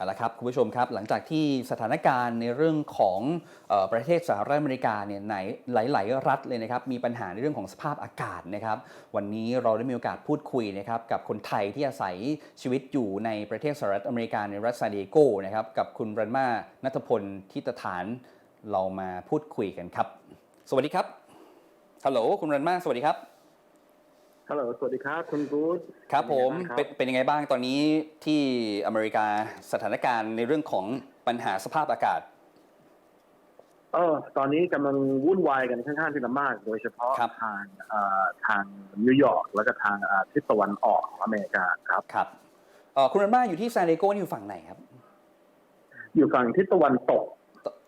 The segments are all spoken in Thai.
เอาละครับคุณผู้ชมครับหลังจากที่สถานการณ์ในเรื่องของออประเทศสหรัฐอเมริกาเนี่ยไหนหลาย ๆ รัฐเลยนะครับมีปัญหาในเรื่องของสภาพอากาศนะครับ วันนี้เราได้มีโอกาสพูดคุยนะครับกับคนไทยที่อาศัยชีวิตอยู่ในประเทศสหรัฐอเมริกาในรัฐซานดิเอโกนะครับกับคุณรันมานัทพลทิตฐานเรามาพูดคุยกันครับ สวัสดีครับฮัลโหลคุณรันมาสวัสดีครับ ฮัลโหลสวัสดีครับคุณกู๊ดครับผมเป็เป็นนเป็นยังไงบ้างตอนนี้ที่อเมริกาสถานการณ์ในเรื่องของปัญหาสภาพอากาศเออตอนนี้กำลังวุ่นวายกันค่อนข้างที่จะมาก โดยเฉพาะครับทางเอ่อทางนิวยอร์กแล้วก็ทางเอ่อทิศตะวันออกของอเมริกาครับครับเอ่อคุณรันมาอยู่ที่ซานดิเอโกนี่อยู่ฝั่งไหนครับ อยู่ฝั่งทิศตะวันตก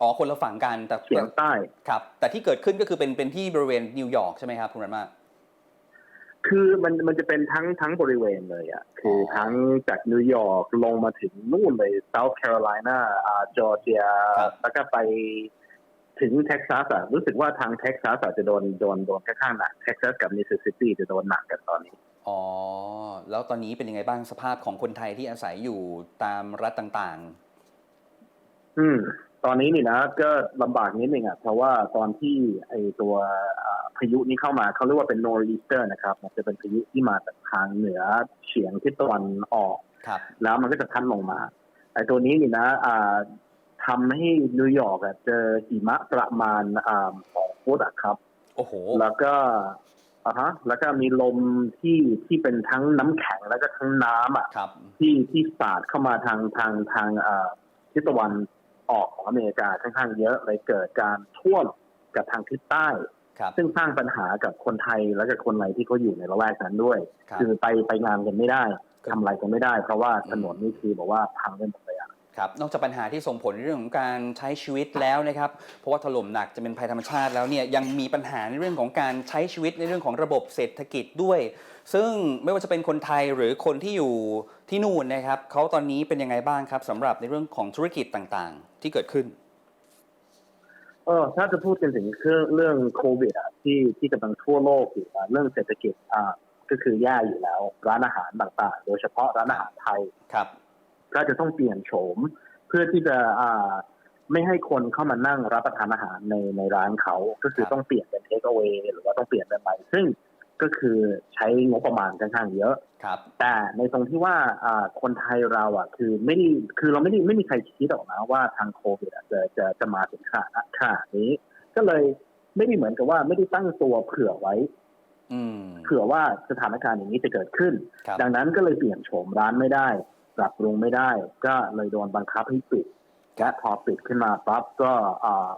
อ๋อคนละฝั่งกันแต่เฉียงใต้ครับ แต่ที่เกิดขึ้นก็คือเป็นเป็นที่บริเวณนิวยอร์กใช่ไหมครับคุณรันมา คือมันมันจะเป็นทั้งทั้งบริเวณเลยอะคือออทั้งจากนิวยอร์กลงมาถึงนู่นเลยเซาท์แคโรไลนาอ่าจอร์เจียครับแล้วก็ไปถึงเท็กซัสอะรู้สึกว่าทางเท็กซัสอะจะโดนโดนโดนค่อนข้างหนักเท็กซัสกับมิสซิสซิปปีจะโดนหนักกันตอนนี้ อ๋อ แล้วตอนนี้เป็นยังไงบ้างสภาพของคนไทยที่อาศัยอยู่ตามรัฐต่างอืม ตอนนี้นี่นะ ก็ลำบากนิดนึงอะเพราะว่าตอนที่ไอตัวอ่า พายุนี้เข้ามาเขาเรียกว่าเป็น nor'easter นะครับมันจะเป็นพายุที่มาจากทางเหนือเฉียงทิศตะวันออกๆครับแล้วมันก็จะพัดลงมาไอตัวนี้นี่นะอ่าทำให้นิวยอร์กอะเจอหิมะประมาณอ่าสองฟุตอะครับ โอ้โห แล้วก็อ่าฮะ แล้วก็มีลมที่ที่เป็นทั้งน้ำแข็งแล้วก็ทั้งน้ำอะครับที่ที่สาดเข้ามาทางทางทางเอ่อทิศตะวันออกของอเมริกาค่อนข้างเยอะเลยเกิดการท่วมกับทางทิศใต้ครับ ซึ่งสร้างปัญหากับคนไทยและกับคนไหนที่เขาอยู่ในละแวกนั้นด้วยครับคือไปไปงานกันไม่ได้ครับทำอะไรกันไม่ได้ เพราะว่าถนนนี่คือบอกว่าพังไปหมดเลยอะครับนอกจากปัญหาที่ส่งผลในเรื่องของการใช้ชีวิตแล้วนะครับ เพราะว่าถล่มหนักจะเป็นภัยธรรมชาติแล้วเนี่ยยังมีปัญหาในเรื่องของการใช้ชีวิตในเรื่องของระบบเศรษฐกิจด้วย ซึ่งไม่ว่าจะเป็นคนไทยหรือคนที่อยู่ที่นู่นนะครับเขาตอนนี้เป็นยังไงบ้างครับสำหรับในเรื่องของธุรกิจต่างๆ ที่เกิดขึ้น เออถ้าจะพูดกันถึงเรื่องเรื่องโควิดอะที่ที่กำลังทั่วโลกอยู่อะเรื่องเศรษฐกิจอ่าก็คือแย่อยู่แล้ว ร้านอาหารต่างๆ โดยเฉพาะร้านอาหารไทยครับ ก็จะต้องเปลี่ยนโฉม เพื่อที่จะอ่าไม่ให้คนเข้ามานั่งรับประทานอาหารในในร้านเขา ก็คือครับต้องเปลี่ยนเป็นเทคเอา a y หรือว่าต้องเปลี่ยนเป็นอะไรซึ่ง ก็คือใช้งบประมาณค่อนข้างเยอะครับ แต่ในตรงที่ว่าอ่าคนไทยเราอะ คือไม่ได้คือเราไม่ได้ไม่มีใครคิดหรอกนะว่าทางโควิดอะจะจะจะมาถึงขนาดขนาดนี้ ก็เลยไม่ได้เหมือนกับว่าไม่ได้ตั้งตัวเผื่อไว้อืมเผื่อว่าสถานการณ์อย่างนี้จะเกิดขึ้นครับดังนั้นก็เลยเปลี่ยนโฉมร้านไม่ได้ ปรับปรุงไม่ได้ ก็เลยโดนบังคับให้ปิดและพอปิดขึ้นมาปั๊บก็อ่า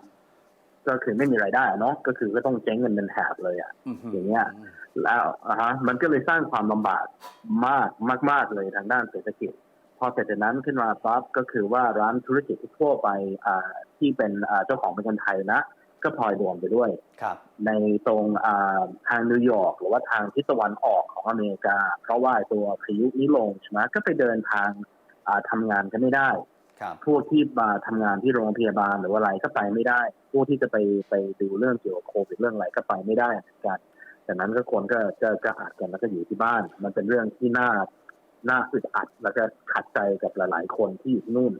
ก็คือไม่มีรายได้อะเนาะก็คือก็ต้องเจ๊งเงินเป็นแถบเลยอะอื้อหือย่างเงี้ย แล้วอ่าฮะมันก็เลยสร้างความลำบากมากมาก ๆเลยทางด้านเศรษฐกิจ พอเสร็จจากนั้นขึ้นมาปั๊บก็คือว่าร้านธุรกิจทั่วไปอ่าที่เป็นอ่าเจ้าของเป็นคนไทยนะ ก็พลอยโดนไปด้วยครับในตรงอ่าทางนิวยอร์กหรือว่าทางทิศตะวันออกของอเมริกา เพราะว่าตัวพายุนี้ลงใช่ไหมก็ไปเดินทางอ่าทำงานกันไม่ได้ครับพวกที่มาทำงานที่โรงพยาบาลหรือว่าอะไรก็ไปไม่ได้ พวกที่จะไปไปดูเรื่องเกี่ยวกับโควิดเรื่องอะไรก็ไปไม่ได้เหมือนกัน จากนั้นก็คนก็จะก็อัดกันแล้วก็อยู่ที่บ้าน มันเป็นเรื่องที่น่าน่าอึดอัดแล้วก็ขัดใจกับหลาย ๆ คนที่อยู่นู่น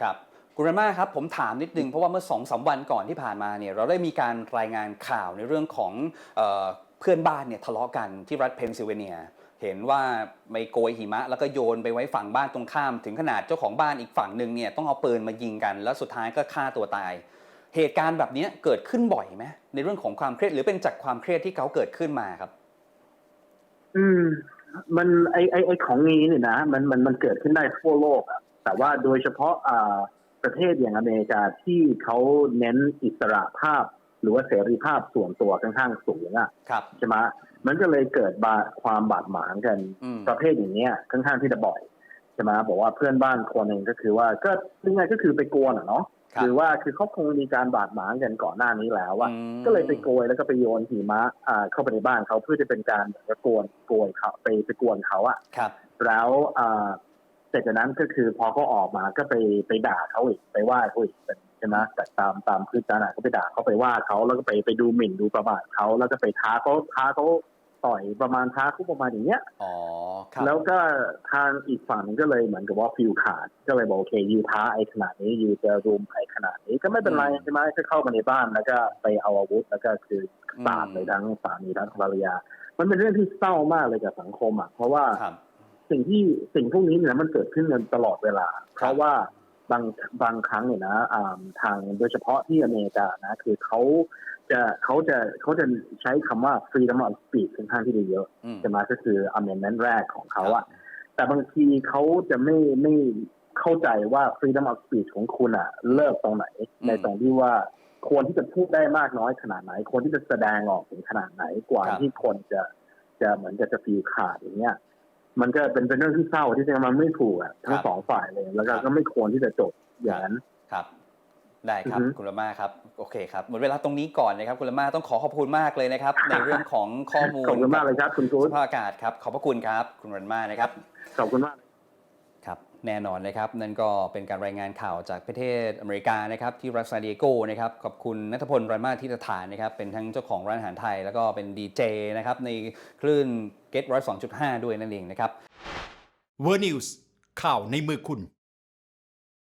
ครับคุณรามาครับผมถามนิดนึงเพราะว่าเมื่อสองสามวันก่อนที่ผ่านมาเนี่ยเราได้มีการรายงานข่าวในเรื่องของเออเพื่อนบ้านเนี่ยทะเลาะกันที่รัฐเพนซิลเวเนีย เห็นว่าไปโกยหิมะ แล้วก็โยนไปไว้ฝั่งบ้านตรงข้าม ถึงขนาดเจ้าของบ้านอีกฝั่งหนึ่งเนี่ยต้องเอาปืนมายิงกัน แล้วสุดท้ายก็ฆ่าตัวตาย เหตุการณ์แบบนี้เกิดขึ้นบ่อยไหมในเรื่องของความเครียดหรือเป็นจากความเครียดที่เขาเกิดขึ้นมาครับ อืม มันไอไอไอของนี้เนี่ยนะมันมันมันเกิดขึ้นได้ทั่วโลกอะแต่ว่าโดยเฉพาะอ่าประเทศอย่างอเมริกาที่เขาเน้นอิสระภาพ หรือว่าเสรีภาพส่วนตัวค่อนข้างสูงอะครับใช่ไหมมันก็เลยเกิดบาความบาดหมางกันอืมประเภทอย่างเนี้ยค่อนข้างที่จะบ่อยใช่ไหมบอกว่าเพื่อนบ้านคนหนึ่งก็คือว่าก็ยังไงก็คือไปกวนอะเนาะครับหรือว่าคือเขาคงมีการบาดหมางกันก่อนหน้านี้แล้วอะอืมก็เลยไปโกยแล้วก็ไปโยนหิมะอ่าเข้าไปในบ้านเขาเพื่อจะเป็นการแบบว่าโกวนโกยเขาไปไปกวนเขาอะครับ แล้วอ่าเสร็จจากนั้นก็คือพอเขาออกมาก็ไปไปด่าเขาอีกไปว่าเขาอีกใช่ไหมแต่ตามตามพื้นฐานอะก็ไปด่าเขาไปว่าเขาแล้วก็ไปไปดูหมิ่นดูประมาทเขาแล้วก็ไปท้าเขาท้าเขาต่อยประมาณท้าคู่ประมาณอย่างเงี้ยอ๋อครับ แล้วก็ทางอีกฝั่งหนึ่งก็เลยเหมือนกับว่าฟิลขาด ก็เลยบอกโอเคยูท้าไอ้ขนาดนี้ยูจะรุมไอ้ขนาดนี้ก็ไม่เป็นไรอืมใช่ไหมก็เข้ามาในบ้านแล้วก็ไปเอาอาวุธแล้วก็คืออืมสาดไปทั้งสามีทั้งภรรยา มันเป็นเรื่องที่เศร้ามากเลยกับสังคมอะเพราะว่าครับสิ่งที่สิ่งพวกนี้เนี่ยมันเกิดขึ้นกันตลอดเวลา เพราะว่า บางบางครั้งเนี่ยนะอ่าทางโดยเฉพาะที่อเมริกานะคือเขาจะเขาจะเขาจะใช้คำว่า freedom of speech ค่อนข้างที่จะเยอะอืมจะมาก็คือ amendment แรกของเขาอะแต่บางทีเขาจะไม่ไม่เข้าใจว่า freedom of speech ของคุณอะเลิกตรงไหนอืมในตรงที่ว่าควรที่จะพูดได้มากน้อยขนาดไหนควรที่จะแสดงออกถึงขนาดไหนกว่าครับที่คนจะจะเหมือนจะจะฟีลขาดอย่างเงี้ย มันก็เป็นเป็นเรื่องที่เศร้าที่จริงๆมันไม่ถูกอะทั้คงรับสองฝ่ายเลย แล้วก็ครับก็ไม่ควรที่จะจบอย่างนั้นครับ ได้ครับอือฮึคุณละมาครับ โอเคครับหมดเวลาตรงนี้ก่อนนะครับ คุณละมาต้องขอขอบคุณมากเลยนะครับ ในเรื่องของข้อมูลขอบคุณมากเลยครับ คุณกู๊สดภาพอากาศครับขอบพระคุณครับ คุณรันมานะครับขอบคุณมากครับ แน่นอนนะครับ นั่นก็เป็นการรายงานข่าวจากประเทศอเมริกานะครับที่รัสซาเดโกนะครับขอบคุณนัทพลรันมาทิตฐานนะครับเป็นทั้งเจ้าของร้านอาหารไทย แล้วก็เป็นดีเจนะครับในคลื่น Get 102.5ด้วยนั่นเองนะครับเวอร์นิวส์ข่าวในมือคุณ